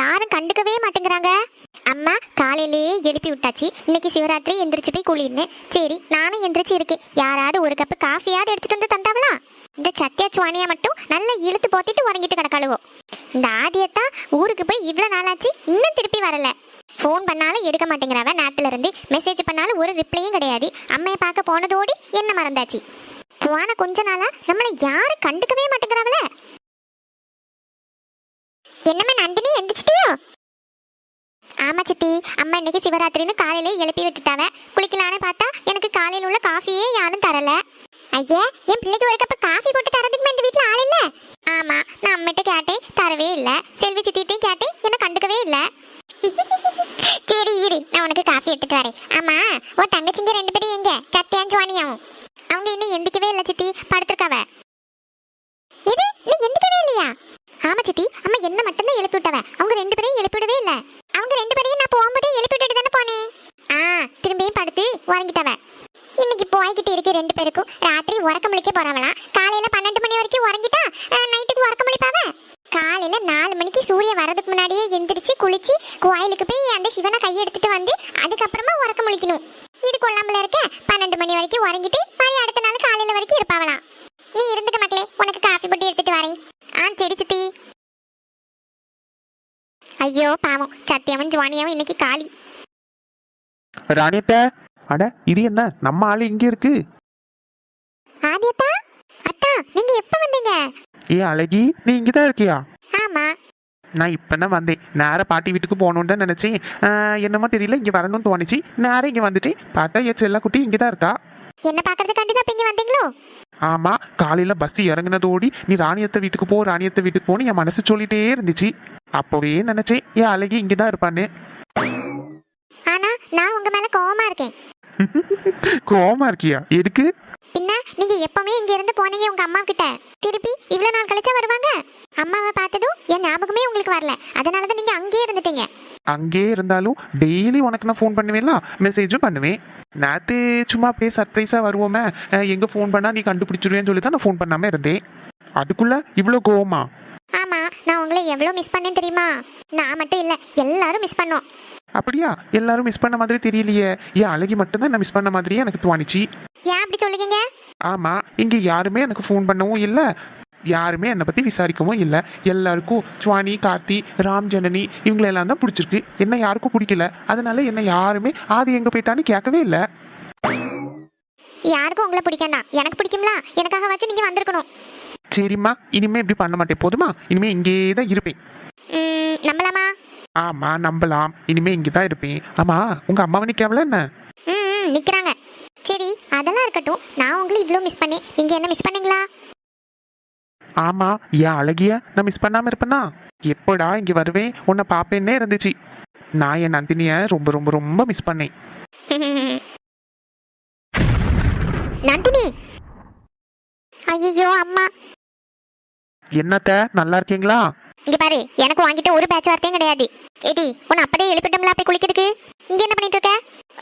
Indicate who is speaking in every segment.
Speaker 1: யாரும் கண்டுக்கவே மாட்டேங்கிறாங்க. அம்மா காலையிலேயே எழுப்பி விட்டாச்சு. இன்னைக்கு சிவராத்திரி எந்திரிச்சு போய் குளிர்னேன் சரி நானும் எந்திரிச்சு இருக்கேன். யாராவது ஒரு கப்பு காஃபியாவது எடுத்துட்டு வந்து தந்தாவளா? இந்த சத்யா சுவானியா மட்டும் நல்லா இழுத்து போத்திட்டு உறங்கிட்டு கிடக்காளுவோ. இந்த ஆதியத்தான் ஊருக்கு போய் இவ்வளோ நாளாச்சு இன்னும் திருப்பி வரல. ஃபோன் பண்ணாலும் எடுக்க மாட்டேங்கிறவ நேரத்துல இருந்து மெசேஜ் பண்ணாலும் ஒரு ரிப்ளையும் கிடையாது. அம்மையை பார்க்க போனதோடி என்ன மறந்தாச்சு? போன கொஞ்ச நாளா நம்மளை யாரும் கண்டுக்கவே மாட்டேங்கிறாங்களே என்னம்மா நந்தினி எந்திரிச்சிட்டியோ? ஆமா சித்தி அம்மா இன்னைக்கு சிவராத்திரின்னு காலையில எழுப்பி விட்டுட்டாவ. குளிக்கலான்னு பார்த்தா எனக்கு காலையில உள்ள காஃபியே யாரும் தரல. ஐயா என் பிள்ளைக்கு ஒரு கப் காஃபி போட்டு தரதுக்கு இந்த வீட்டுல ஆள் இல்ல? ஆமா நான் அம்மிட்ட கேட்டேன் தரவே இல்ல. செல்வி சித்திட்டையும் கேட்டேன் என்ன கண்டுக்கவே இல்ல. சரி இரு நான் உனக்கு காஃபி எடுத்துட்டு வரேன். ஆமா உன் தங்கச்சிங்க ரெண்டு பேரும் எங்க? சத்தியான் ஜுவானியாவும் அவங்க இன்னும் எந்திக்கவே இல்ல சித்தி படுத்திருக்காவ. எது? நீ எந்திக்கவே இல்லையா? ஆமா சித்தி அம்மா என்ன மட்டும் தான் எழுப்பி விட்டவ? அவங்க ரெண்டு பேரையும் எழுப்பி விடவே இல்ல. அவங்க ரெண்டு பேரையும் நான் போகும்போதே எழுப்பி விட்டுட்டு தானே போனேன் ஆ திரும்பியும் படுத்து உறங்கிட்டவ. இன்னைக்கு போய்கிட்டு இருக்க ரெண்டு பேருக்கும் ராத்திரி உறக்க முழிக்க போறவளாம் காலையில பன்னெண்டு மணி வரைக்கும் உறங்கிட்டா? நைட்டுக்கு உறக்க முழிப்பாவ? காலையில நாலு மணிக்கு சூரிய வரதுக்கு முன்னாடியே எந்திரிச்சு குளிச்சு கோயிலுக்கு போய் அந்த சிவனை கையை எடுத்துட்டு வந்து அதுக்கப்புறமா உறக்க முழிக்கணும். இது கொல்லாமல இருக்க பன்னெண்டு மணி வரைக்கும் உறங்கிட்டு மறுபடியும் அடுத்த நாள் காலையில வரைக்கும் இருப்பாவலாம் நீ இருந்துக்க மக்களே உனக்கு காஃபி போட்டு எடுத்துட்டு வரேன் ஆ சரி சித்தி ஐயோ பாவம். சத்தியவன் ஜுவானியாவும் இன்னைக்கு காலி.
Speaker 2: ராணியத்த அட இது என்ன? நம்ம ஆளு இங்க இருக்கு.
Speaker 1: ஆதியத்தா? அத்தா நீங்க எப்ப வந்தீங்க?
Speaker 2: ஏ அழகி நீ இங்க தான் இருக்கியா?
Speaker 1: ஆமா.
Speaker 2: நான் இப்பதான் வந்தேன். நேரா பாட்டி வீட்டுக்கு போகணும்னு தான் நினைச்சேன். ஆஹ், என்னமோ தெரியல இங்க வரணும்னு தோணுச்சு. நேரா இங்க வந்துட்டேன் பார்த்தா என் செல்ல குட்டி இங்க தான் இருக்கா?
Speaker 1: என்ன பாக்குறதுக்காண்டி தான் இப்ப இங்க வந்தீங்களோ?
Speaker 2: ஆமா காலையில பஸ் இறங்குனதோடி நீ ராணியத்த வீட்டுக்கு போ ராணியத்த வீட்டுக்கு போன்னு என் மனசு சொல்லிட்டே இருந்துச்சு. அப்பவே நினைச்சேன் என் அழகி இங்க தான் இருப்பான்னு?
Speaker 1: ஆனா நான் உங்க மேல கோவமா இருக்கேன்.
Speaker 2: கோவமா இருக்கியா? எதுக்கு?
Speaker 1: பின்ன நீங்க எப்பவுமே இங்க இருந்து போனீங்க உங்க அம்மா கிட்ட. திருப்பி இவ்வளவு நாள் கழிச்சா வருவாங்க? அம்மாவை பார்த்ததும் என் ஞாபகமே உங்களுக்கு வரல. அதனாலதான் நீங்க அங்கேயே இருந்துட்டீங்க.
Speaker 2: அங்கேயே இருந்தாலும் டெய்லி உனக்கு நான் ஃபோன் பண்ணுவேன்ல? மெசேஜும் பண்ணுவேன். நேற்று சும்மா அப்படியே சர்ப்ரைஸாக வருவோமே. அஹ் எங்க ஃபோன் பண்ணா நீ கண்டுபிடிச்சிருவேன்னு சொல்லி தான் நான் ஃபோன் பண்ணாம இருந்தேன். அதுக்குள்ள இவ்வளோ கோவமா?
Speaker 1: நான் உங்களை எவ்வளவு மிஸ் பண்ணேன் தெரியுமா? நான் மட்டும் இல்ல எல்லாரும் மிஸ் பண்ணோம்.
Speaker 2: அப்படியா? எல்லாரும் மிஸ் பண்ண மாதிரி தெரியலையே. ஏன் அழகி மட்டும்தான் நான் மிஸ் பண்ண மாதிரியே எனக்கு தோணுச்சு.
Speaker 1: ஏன் அப்படி சொல்லுவீங்க
Speaker 2: ஆமா இங்க யாருமே எனக்கு ஃபோன் பண்ணவும் இல்லை. யாருமே என்னை பத்தி விசாரிக்கவும் இல்லை. எல்லாருக்கும் சுவானி கார்த்தி ராம் ஜனனி இவங்களெல்லாம் தான் பிடிச்சிருக்கு. என்ன யாருக்கும் பிடிக்கல. அதனால என்ன யாருமே ஆதி எங்க போயிட்டான்னு கேட்கவே இல்லை.
Speaker 1: யாருக்கும் உங்களை பிடிக்கண்டா எனக்கு பிடிக்கும்ல. எனக்காக வச்சு நீங்க வந்திருக்கணும்.
Speaker 2: சரிம்மா இனிமே இப்படி பண்ண மாட்டேன். போதுமா? இனிமே இங்கே தான் இருப்பேன்.
Speaker 1: நம்பலாமா?
Speaker 2: ஆமா நம்பலாம். இனிமே இங்கே தான் இருப்பேன். ஆமா உங்க அம்மாவை நிக்காமல என்ன?
Speaker 1: ம் ம், நிக்கிறாங்க. சரி அதெல்லாம் இருக்கட்டும். நான் உங்களை இவ்வளோ மிஸ் பண்ணேன். நீங்க என்ன மிஸ் பண்ணீங்களா?
Speaker 2: ஆமா ஏன் அழகிய நான் மிஸ் பண்ணாம இருப்பேனா? எப்படா இங்க வருவேன்? உன்னை பாப்பேன்னே இருந்துச்சு. நான் என் நந்தினிய ரொம்ப ரொம்ப ரொம்ப மிஸ் பண்ணேன்.
Speaker 1: நந்தினி! ஐயோ அம்மா.
Speaker 2: என்னத்த நல்லா இருக்கீங்களா?
Speaker 1: இங்க பாரு எனக்கு வாங்கிட்ட ஒரு பேட்ச் வார்த்தையும் கிடையாது. ஏடி உன்னை அப்பதே எழுப்பிட்டோம்ல போய் குளிக்கிறதுக்கு? இங்க என்ன பண்ணிட்டு இருக்க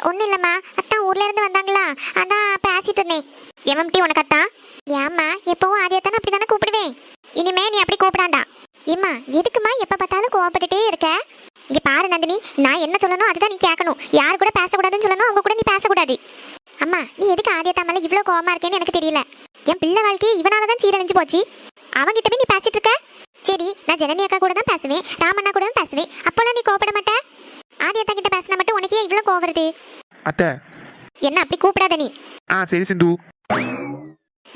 Speaker 1: ஒண்ணும் இல்லம்மா அத்தான் ஊர்ல இருந்து வந்தாங்களா? அதான் பேசிட்டு இருந்தேன். எம்எம்டி உனக்கு அத்தான்? ஏம்மா எப்பவும் ஆதியத்தானே அப்படி தானே கூப்பிடுவேன்? இனிமே நீ அப்படி கூப்பிடாண்டா ஏம்மா எதுக்குமா எப்ப பார்த்தாலும் கோவப்பட்டுட்டே இருக்க? இங்க பாரு நந்தினி நான் என்ன சொல்லணும் அதுதான் நீ கேட்கணும். யார் கூட பேசக்கூடாதுன்னு சொல்லணும் அவங்க கூட நீ பேசக்கூடாது. அம்மா நீ எதுக்கு ஆதியத்தா மேல இவ்வளவு கோவமா இருக்கேன்னு எனக்கு தெரியல. என் பிள்ளை வாழ்க்கையை இவனால தான் சீரழிஞ்சு போச்சு. அவங்கிட்ட போய் நீ பேசிட்டு இருக்க? சரி நான் ஜனனி அக்கா கூட தான் பேசுவேன் ராமண்ணா கூட பேசுவேன். அப்போல்லாம் நீ கோவப்பட மாட்ட? ஆதி அத்தா கிட்ட பேசினா மட்டும் உனக்கே இவ்வளவு கோவம் வருது.
Speaker 2: அத்தை.
Speaker 1: என்ன அப்படி கூப்பிடாத நீ?
Speaker 2: ஆ சரி சிந்து.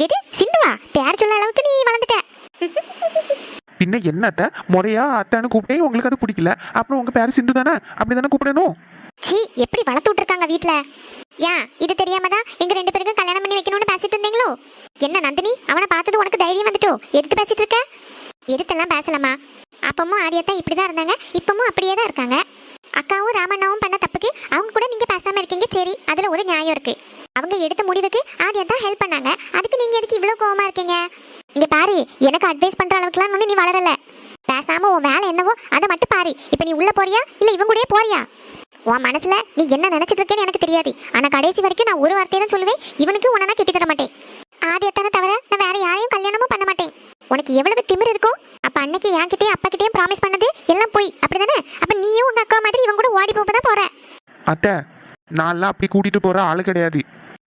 Speaker 1: எது? சிந்துவா? பேர் சொல்ல அளவுக்கு நீ வளர்ந்துட்ட.
Speaker 2: பின்ன என்னத்த முறையா அத்தைன்னு கூப்பிட்டே உங்களுக்கு அது பிடிக்கல. அப்புறம் உங்க பேரு சிந்து தானே? அப்படி தானே கூப்பிடணும்?
Speaker 1: சீ எப்படி வளர்த்து விட்டுருக்காங்க வீட்ல? ஏன் இது தெரியாம தான் எங்க ரெண்டு பேருக்கும் கல்யாணம் பண்ணி வைக்கணும்னு பேசிட்டு என்ன நந்தினி அவனை பார்த்தது உனக்கு தைரியம் வந்துட்டோ? எதிர்த்து பேசிட்டு இருக்க? எதிர்த்தெல்லாம் பேசலாமா அப்பமும் ஆரியத்தான் இப்படிதான் இருந்தாங்க இப்பமும் அப்படியே தான் இருக்காங்க. அக்காவும் ராமண்ணாவும் பண்ண தப்புக்கு அவங்க கூட நீங்க பேசாம இருக்கீங்க சரி அதுல ஒரு நியாயம் இருக்கு. அவங்க எடுத்த முடிவுக்கு ஆதியா தான் ஹெல்ப் பண்ணாங்க. அதுக்கு நீங்க எதுக்கு இவ்வளவு கோவமா இருக்கீங்க? இங்க பாரு எனக்கு அட்வைஸ் பண்ற அளவுக்குலாம் ஒண்ணு நீ வளரல. பேசாம உன் வேலை என்னவோ அதை மட்டும் பாரு. இப்ப நீ உள்ள போறியா? இல்ல இவங்க கூட போறியா? உன் மனசுல நீ என்ன நினைச்சிட்டு இருக்கேன்னு எனக்கு தெரியாது. ஆனா கடைசி வரைக்கும் நான் ஒரு வார்த்தையை தான் சொல்லுவேன். இவனுக்கு உன்னை கெட்டி தர மாட்டேன். ஆதியத்தான தவிர நான் வேற யாரையும் கல்யாணமும் பண்ண மாட்டேன். உனக்கு எவ்வளவு திமிர் இருக்கும் அப்ப அன்னைக்கு என்கிட்டயும் அப்பா கிட்டயும் ப்ராமிஸ் பண்ணது எல்லாம் போய். அப்படிதானே? அப்ப நீயும் உங்க அக்கா மாதிரி இவன் கூட ஓடி போப்பதான் போற
Speaker 2: அத்தை நான்லாம் அப்படி கூட்டிட்டு போற ஆளு கிடையாது.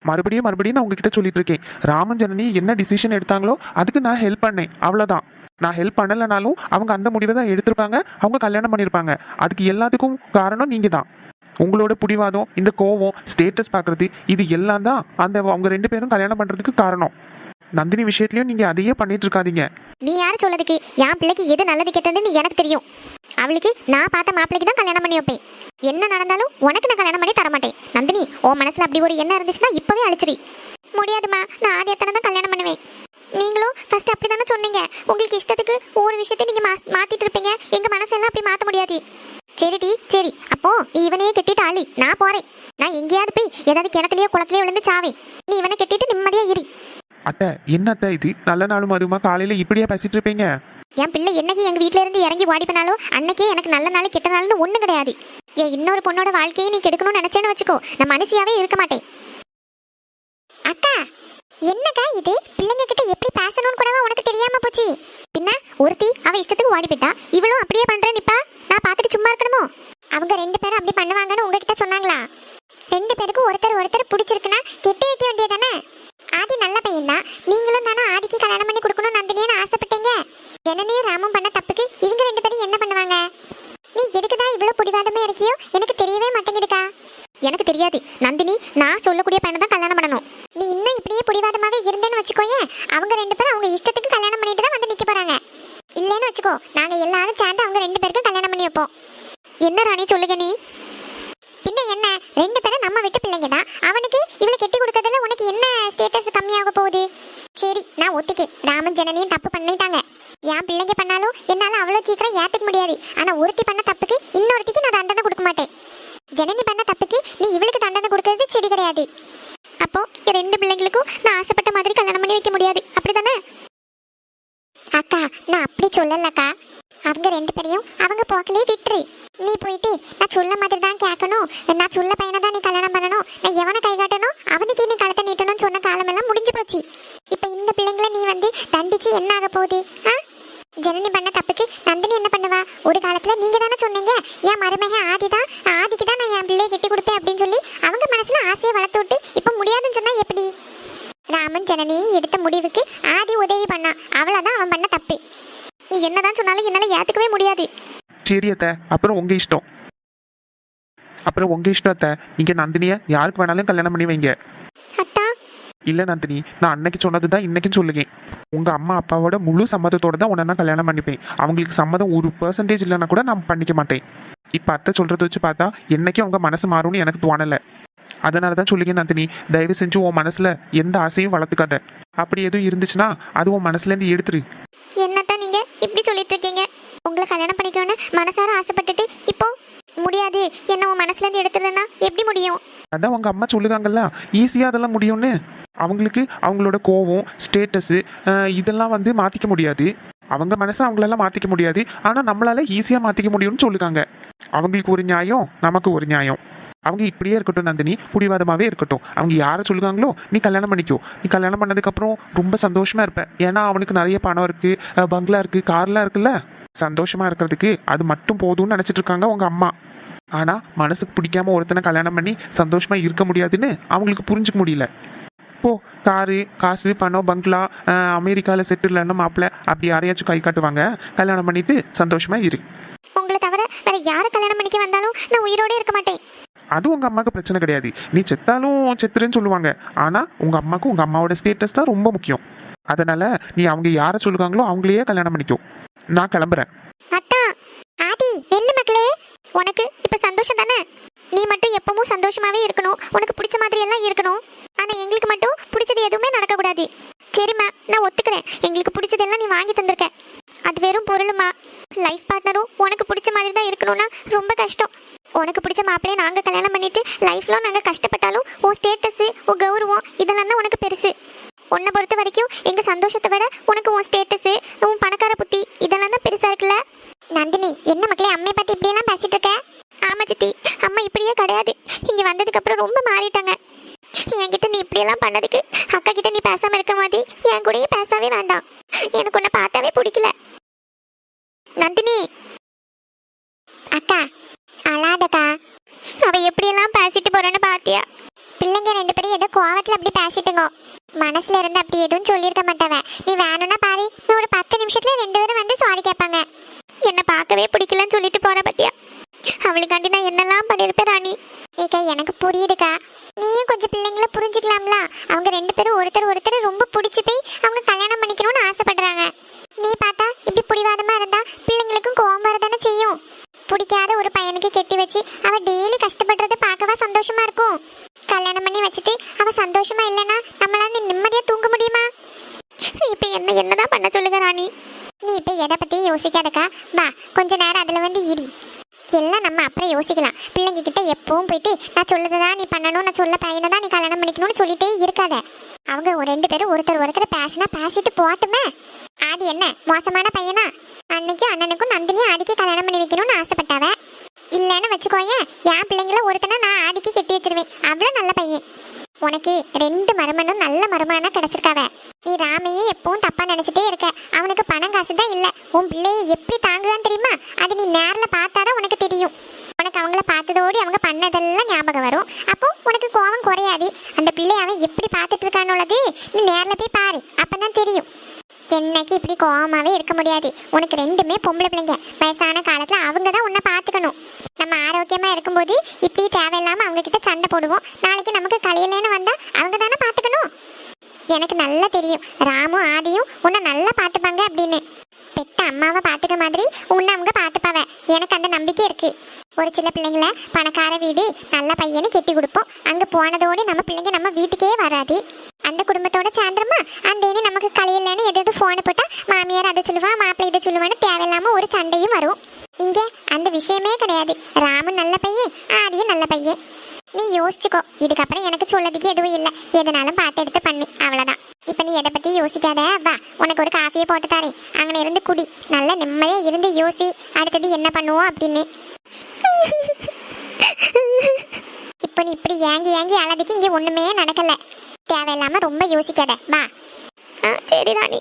Speaker 2: மறுபடியும் மறுபடியும் நான் உங்ககிட்ட சொல்லிட்டு இருக்கேன். ராமன் ஜனனி என்ன டிசிஷன் எடுத்தாங்களோ அதுக்கு நான் ஹெல்ப் பண்ணேன். அவ்வளவுதான். நான் ஹெல்ப் பண்ணலைனாலும் அவங்க அந்த முடிவை தான் எடுத்திருப்பாங்க. அவங்க கல்யாணம் பண்ணியிருப்பாங்க. அதுக்கு எல்லாத்துக்கும் காரணம் நீங்க தான் உங்களோட பிடிவாதம் இந்த கோவம் ஸ்டேட்டஸ் பார்க்குறது இது எல்லாம் தான் அந்த அவங்க ரெண்டு பேரும் கல்யாணம் பண்றதுக்கு காரணம். நந்தினி விஷயத்துலயும் நீங்க அதையே பண்ணிட்டு இருக்காதீங்க.
Speaker 1: நீ யாரு சொல்லதுக்கு என் பிள்ளைக்கு எது நல்லது கெட்டதுன்னு எனக்கு தெரியும். அவளுக்கு நான் பார்த்த மாப்பிள்ளைக்கு தான் கல்யாணம் பண்ணி வைப்பேன். என்ன நடந்தாலும் உனக்கு நான் கல்யாணம் பண்ணி தர மாட்டேன் நந்தினி உன் மனசுல அப்படி ஒரு எண்ணம் இருந்துச்சுன்னா இப்பவே அழிச்சிரி. முடியாதுமா நான் ஆதி எத்தனை தான் கல்யாணம் பண்ணுவேன். நீங்களும் ஃபர்ஸ்ட் அப்படி தானே சொன்னீங்க. உங்களுக்கு இஷ்டத்துக்கு ஒவ்வொரு விஷயத்தை நீங்க மா- மாத்திட்டு இருப்பீங்க. எங்க மனசெல்லாம் அப்படி மாத்த முடியாது. சரிடி சரி. அப்போ நீ இவனையே கெட்டிட்டு ஆளு நான் போறேன். நான் எங்கேயாவது போய் ஏதாவது கிணத்துலயோ குளத்துலயோ விழுந்து சாவேன். நீ இவனை கெட்டிட்டு நிம்மதியா இரு.
Speaker 2: அத்தை என்ன அத்தை இது? நல்ல நாளும் அதுமா காலையில இப்படியே பேசிட்டு இருப்பீங்க?
Speaker 1: என் பிள்ளை என்னைக்கு எங்க வீட்ல இருந்து இறங்கி ஓடி பண்ணாலும் அன்னைக்கே எனக்கு நல்ல நாள் கெட்ட நாள்னு ஒண்ணு கிடையாது. என் இன்னொரு பொண்ணோட வாழ்க்கையை நீ கெடுக்கணும்னு நினைச்சேன்னு வச்சுக்கோ. நான் மனசியாவே இருக்க மாட்டேன். அக்கா என்னக்கா இது? பிள்ளைங்க கிட்ட எப்படி பேசணும்னு கூடவா உனக்கு தெரியாம போச்சு? பின்ன ஒருத்தி அவ இஷ்டத்துக்கு ஓடி போயிட்டா இவளும் அப்படியே பண்றேன் நிப்பா. நான் பார்த்துட்டு சும்மா இருக்கணுமோ? அவங்க ரெண்டு பேரும் அப்படி பண்ணுவாங்கன்னு உங்ககிட்ட சொன்னாங்களா? ரெண்டு பேருக்கும் ஒருத்தர் ஒருத்தர் பிடிச்சிருக்குன்னா கெட்டி வைக்க வேண்டியதானே ஆதி நல்ல பையன் தான் நீங்களும் தானே ஆதிக்கு கல்யாணம் பண்ணி கொடுக்கணும் நந்தினின்னு ஆசைப்பட்டீங்க? ஜனனியும் ராமும் பண்ண தப்புக்கு இவங்க ரெண்டு பேரும் என்ன பண்ணுவாங்க? நீ எதுக்கு தான் இவ்வளவு பிடிவாதமா இருக்கியோ? எனக்கு தெரியவே மாட்டேன் எனக்கு தெரியாது. நந்தினி நான் சொல்லக்கூடிய பையனை தான் கல்யாணம் பண்ணணும். நீ இன்னும் இப்படியே பிடிவாதமாவே இருந்தேன்னு வச்சுக்கோயே அவங்க ரெண்டு பேரும் அவங்க இஷ்டத்துக்கு கல்யாணம் பண்ணிட்டு தான் வந்து நிற்க போறாங்க. இல்லைன்னு வச்சுக்கோ நாங்க எல்லாரும் சேர்ந்து அவங்க ரெண்டு பேருக்கும் கல்யாணம் பண்ணி வைப்போம். என்ன ராணி சொல்லுங்க நீ? பின்ன என்ன? ரெண்டு பேரும் நம்ம வீட்டு பிள்ளைங்க தான். அவனுக்கு இவளை கெட்டி கொடுக்கறதுல உனக்கு என்ன ஸ்டேட்டஸ் கம்மியாக போகுது? சரி நான் ஒத்துக்கே ராமன் ஜனனியும் தப்பு பண்ணிட்டாங்க. என் பிள்ளைங்க பண்ணாலும் என்னால அவ்வளோ சீக்கிரம் ஏத்துக்க முடியாது. ஆனா ஒருத்தி பண்ண தப்புக்கு இன்னொருத்திக்கு நான் தண்டனை கொடுக்க மாட்டேன். ஜனனி பண்ண தப்புக்கு நீ இவளுக்கு தண்டனை கொடுக்கறது சரி கிடையாது. அப்போ ரெண்டு பிள்ளைங்களுக்கும் நான் ஆசைப்பட்ட மாதிரி கல்யாணம் பண்ணி வைக்க முடியாது. அப்படிதானே அக்கா நான் அப்படி சொல்லலக்கா. அவங்க ரெண்டு பேரையும் அவங்க போக்கிலே விட்டுரு. நீ போயிட்டு நான் சொல்ல மாதிரி தான் கேட்கணும். நான் சொல்ல பையனை தான் நீ கல்யாணம் பண்ணணும். நான் எவனை கை காட்டணும் அவனுக்கு நீ களத்தை நீட்டணும்னு சொன்ன காலமெல்லாம் முடிஞ்சு போச்சு. இப்போ இந்த பிள்ளைங்கள நீ வந்து தண்டிச்சு என்ன ஆக போகுது? ஆ? ஜனனி பண்ண தப்புக்கு நந்தினி என்ன பண்ணுவா? ஒரு காலத்துல நீங்க தானே சொன்னீங்க. என் மருமக ஆதி தான் ஆதிக்கு தான் நான் என் பிள்ளையை கட்டி கொடுப்பேன் அப்படின்னு சொல்லி அவங்க மனசுல ஆசையை வளர்த்து விட்டு இப்ப முடியாதுன்னு சொன்னா எப்படி? ராமன் ஜனனி எடுத்த முடிவுக்கு ஆதி உதவி பண்ணான் அவ்வளவுதான் அவன் பண்ண தப்பு. நீ என்னதான் சொன்னாலும் என்னால ஏத்துக்கவே முடியாது.
Speaker 2: சரி அத்தை அப்புறம் உங்க இஷ்டம். அப்புறம் உங்க இஷ்டம் அத்தை. நீங்க நந்தினிய யாருக்கு வேணாலும் கல்யாணம் பண்ணி வைங்க. இல்லை நந்தினி நான் அன்னைக்கு சொன்னதுதான் இன்னைக்கும் சொல்லுகேன். உங்க அம்மா அப்பாவோட முழு சம்மதத்தோட தான் உன்னை நான் கல்யாணம் பண்ணிப்பேன். அவங்களுக்கு சம்மதம் ஒரு பர்சன்டேஜ் இல்லைன்னா கூட நான் பண்ணிக்க மாட்டேன். இப்ப அத்தை சொல்றத வச்சு பார்த்தா என்னைக்கும் அவங்க மனசு மாறும்னு எனக்கு தோணல. அதனால தான் சொல்லுங்க நந்தினி தயவு செஞ்சு உன் மனசுல எந்த ஆசையும் வளர்த்துக்காத. அப்படி எதுவும் இருந்துச்சுன்னா அது உன் மனசுல இருந்து எடுத்துரு.
Speaker 1: என்னத்தான் நீங்க இப்படி சொல்லிட்டு இருக்கீங்க? உங்களை கல்யாணம் பண்ணிக்கணும்னு மனசார ஆசைப்பட்டுட்டு முடியாது. என்ன உன் மனசுல இருந்து எடுத்துறதுன்னா எப்படி முடியும்?
Speaker 2: அதான் உங்க அம்மா சொல்லுதாங்கல்ல ஈஸியா அதெல்லாம் முடியும்னு. அவங்களுக்கு அவங்களோட கோவம் ஸ்டேட்டஸு இதெல்லாம் வந்து மாத்திக்க முடியாது. அவங்க மனசை அவங்களால மாத்திக்க முடியாது. ஆனா நம்மளால ஈஸியா மாத்திக்க முடியும்னு சொல்லுதாங்க. அவங்களுக்கு ஒரு நியாயம் நமக்கு ஒரு நியாயம். அவங்க இப்படியே இருக்கட்டும் நந்தினி. புடிவாதமாவே இருக்கட்டும். அவங்க யாரை சொல்லுவாங்களோ நீ கல்யாணம் பண்ணிக்கோ. நீ கல்யாணம் பண்ணதுக்கு அப்புறம் ரொம்ப சந்தோஷமா இருப்ப. ஏன்னா அவனுக்கு நிறைய பணம் இருக்கு பங்களா இருக்கு கார்லாம் இருக்குல்ல? சந்தோஷமா இருக்கிறதுக்கு அது மட்டும் போதும்னு நினைச்சிட்டு இருக்காங்க உங்க அம்மா. ஆனா மனசுக்கு பிடிக்காம ஒருத்தனை கல்யாணம் பண்ணி சந்தோஷமா இருக்க முடியாதுன்னு அவங்களுக்கு புரிஞ்சுக்க முடியல. போ காரு காசு பணம் பங்களா அஹ் அமெரிக்கால செட்டில் இல்லைன்னா மாப்பிள்ள அப்படி யாரையாச்சும் கை காட்டுவாங்க. கல்யாணம் பண்ணிட்டு சந்தோஷமா இரு.
Speaker 1: உங்களை தவிர வேற யாரை கல்யாணம் பண்ணிக்க வந்தாலும் நான் உயிரோட இருக்க மாட்டேன்.
Speaker 2: அது உங்க அம்மாவுக்கு பிரச்சனை கிடையாது. நீ செத்தாலும் செத்துருன்னு சொல்லுவாங்க. ஆனா உங்க அம்மாவுக்கு உங்க அம்மாவோட ஸ்டேட்டஸ் தான் ரொம்ப முக்கியம். அதனால நீ அவங்க யாரை சொல்லுவாங்களோ அவங்களையே கல்யாணம் பண்ணிக்கோ. நான் கிளம்புறேன்.
Speaker 1: அத்தா ஆதி நெல்லு மக்களே. உனக்கு சந்தோஷம் தானே நீ மட்டும் எப்பவும் சந்தோஷமாவே இருக்கணும். உனக்கு பிடிச்ச மாதிரி எல்லாம் இருக்கணும். ஆனா எங்களுக்கு மட்டும் பிடிச்சது எதுவுமே நடக்கக்கூடாது. சரிம்மா நான் ஒத்துக்கிறேன். எங்களுக்கு பிடிச்சதெல்லாம் நீ வாங்கி தந்திருக்க. அது வெறும் பொருளுமா? லைஃப் பார்ட்னரும் உனக்கு பிடிச்ச மாதிரி தான் இருக்கணும்னா ரொம்ப கஷ்டம். உனக்கு பிடிச்ச மாப்பிள்ளையை நாங்க கல்யாணம் பண்ணிட்டு லைஃப்ல நாங்க கஷ்டப்பட்டாலும் உன் ஸ்டேட்டஸ் உன் கௌரவம் இதெல்லாம் தான் உனக்கு பெருசு. உன்னை பொறுத்த வரைக்கும் எங்கள் சந்தோஷத்தை விட உனக்கு உன் ஸ்டேட்டஸ் உன் பணக்கார புத்தி இதெல்லாம் தான் பெருசா இருக்குல்ல? நந்தினி என்ன மக்களே அம்மையை பத்தி இப்படியெல்லாம் சித்தி. அம்மா இப்படியே கிடையாது. இங்கே வந்ததுக்கப்புறம் ரொம்ப மாறிட்டாங்க. என்கிட்ட நீ இப்படியெல்லாம் பண்ணதுக்கு அக்கா கிட்ட நீ பேசாமல் இருக்க மாதிரி என் கூடயே பேசவே வேண்டாம். எனக்கு உன்னை பார்த்தாவே பிடிக்கல. நந்தினி! அக்கா அழாதக்கா. அவ எப்படியெல்லாம் பேசிட்டு போறேன்னு பாத்தியா? பிள்ளைங்க ரெண்டு பேரும் ஏதோ கோவத்துல அப்படி பேசிட்டுங்கோ. மனசுல இருந்து அப்படி எதுவும் சொல்லியிருக்க மாட்டவன் நீ வேணும்னா பாரு ஒரு பத்து நிமிஷத்துல ரெண்டு பேரும் வந்து சாரி கேட்பாங்க. என்ன பார்க்கவே பிடிக்கலன்னு சொல்லிட்டு போற பத்தியா? அவளுக்காண்டி நான் என்னெல்லாம் பண்ணியிருப்பேன் ராணி? ஏக்கா எனக்கு புரியுதுக்கா. நீயும் கொஞ்சம் பிள்ளைங்கள புரிஞ்சுக்கலாம்ல? அவங்க ரெண்டு பேரும் ஒருத்தர் ஒருத்தர் ரொம்ப பிடிச்சி போய் அவங்க கல்யாணம் பண்ணிக்கணும்னு ஆசைப்படுறாங்க. நீ பார்த்தா இப்படி புடிவாதமா இருந்தா பிள்ளைங்களுக்கும் கோவம் வரதானே செய்யும். பிடிக்காத ஒரு பையனுக்கு கெட்டி வச்சு அவ டெய்லி கஷ்டப்படுறது பார்க்கவா சந்தோஷமா இருக்கும். கல்யாணம் பண்ணி வச்சுட்டு அவ சந்தோஷமா இல்லைன்னா நம்மளால நிம்மதியா தூங்க முடியுமா? இப்ப என்ன என்னதான் பண்ண சொல்லுங்க ராணி. நீ இப்ப எதை பத்தி யோசிக்காதக்கா. வா கொஞ்ச நேரம் அதுல வந்து இடி எல்லாம் நம்ம அப்புறம் யோசிக்கலாம். பிள்ளைங்க கிட்ட எப்பவும் போயிட்டு நான் சொல்லதான் நீ பண்ணணும் நான் சொல்ல பையனை தான் நீ கல்யாணம் பண்ணிக்கணும்னு சொல்லிட்டே இருக்காத. அவங்க ஒரு ரெண்டு பேரும் ஒருத்தர் ஒருத்தர் பேசினா பேசிட்டு போட்டுமே ஆதி என்ன மோசமான பையனா? அன்னைக்கும் அண்ணனுக்கும் நந்தினியும் ஆதிக்கு கல்யாணம் பண்ணி வைக்கணும்னு ஆசைப்பட்டாவ. இல்லைன்னு வச்சுக்கோயேன் என் பிள்ளைங்கள ஒருத்தனை நான் ஆதிக்கு கெட்டி வச்சிருவேன். அவ்வளோ நல்ல பையன். உனக்கு ரெண்டு மருமனும் நல்ல மருமனா கிடைச்சிருக்காவ. நீ ராமையே எப்பவும் தப்பா நினைச்சிட்டே இருக்க. அவனுக்கு பணம் காசு தான் இல்ல. உன் பிள்ளைய எப்படி தாங்குதான்னு தெரியுமா? அது நீ நேர்ல பார்த்தாதான் உனக்கு தெரியும். உனக்கு அவங்கள பார்த்ததோடு அவங்க பண்ணதெல்லாம் ஞாபகம் வரும். அப்போ உனக்கு கோபம் குறையாது. அந்த பிள்ளை அவன் எப்படி பார்த்துட்டு இருக்கானுள்ளது நீ நேர்ல போய் பாரு. என்னைக்கு இப்படி கோவமாவே இருக்க முடியாது. உனக்கு ரெண்டுமே பொம்பளை பிள்ளைங்க. வயசான காலத்துல அவங்க தான் உன்னை பார்த்துக்கணும். நம்ம ஆரோக்கியமா இருக்கும்போது இப்படி தேவையில்லாம அவங்க கிட்ட சண்டை போடுவோம். நாளைக்கு நமக்கு கலையிலேன்னு வந்தா அவங்க தானே பார்த்துக்கணும். எனக்கு நல்லா தெரியும். ராமும் ஆதியும் உன்னை நல்லா பார்த்துப்பாங்க அப்படின்னு. பெத்த அம்மாவை பார்த்துக்க மாதிரி உன்னை அவங்க பார்த்துப்பாவ. எனக்கு அந்த நம்பிக்கை இருக்கு. ஒரு சில பிள்ளைங்கள பணக்கார வீடு நல்ல பையனு கெட்டி கொடுப்போம். அங்க போனதோடு நம்ம பிள்ளைங்க நம்ம வீட்டுக்கே வராது. அந்த குடும்பத்தோட சாயந்தரமா அந்த நமக்கு நமக்கு கலையிலன்னு எதாவது ஃபோனை போட்டால் மாமியார் அதை சொல்லுவா மாப்பிள்ளை இதை சொல்லுவான்னு தேவையில்லாமல் ஒரு சண்டையும் வரும். இங்க அந்த விஷயமே கிடையாது. ராமன் நல்ல பையன் ஆரியும் நல்ல பையன். நீ யோசிச்சுக்கோ. இதுக்கப்புறம் எனக்கு சொல்லதுக்கு எதுவும் இல்லை. எதனாலும் பார்த்து எடுத்து பண்ணு. அவ்வளோதான் இப்போ நீ எதை பற்றி யோசிக்காத? வா உனக்கு ஒரு காஃபியை போட்டு தரேன். அங்கே இருந்து குடி. நல்லா நிம்மதியாக இருந்து யோசி. அடுத்தது என்ன பண்ணுவோம் அப்படின்னு. இப்போ நீ இப்படி ஏங்கி ஏங்கி அழதுக்கு இங்கே ஒன்றுமே நடக்கலை. தேவையில்லாமல் ரொம்ப யோசிக்காத. வா. ஆ சரி ராணி.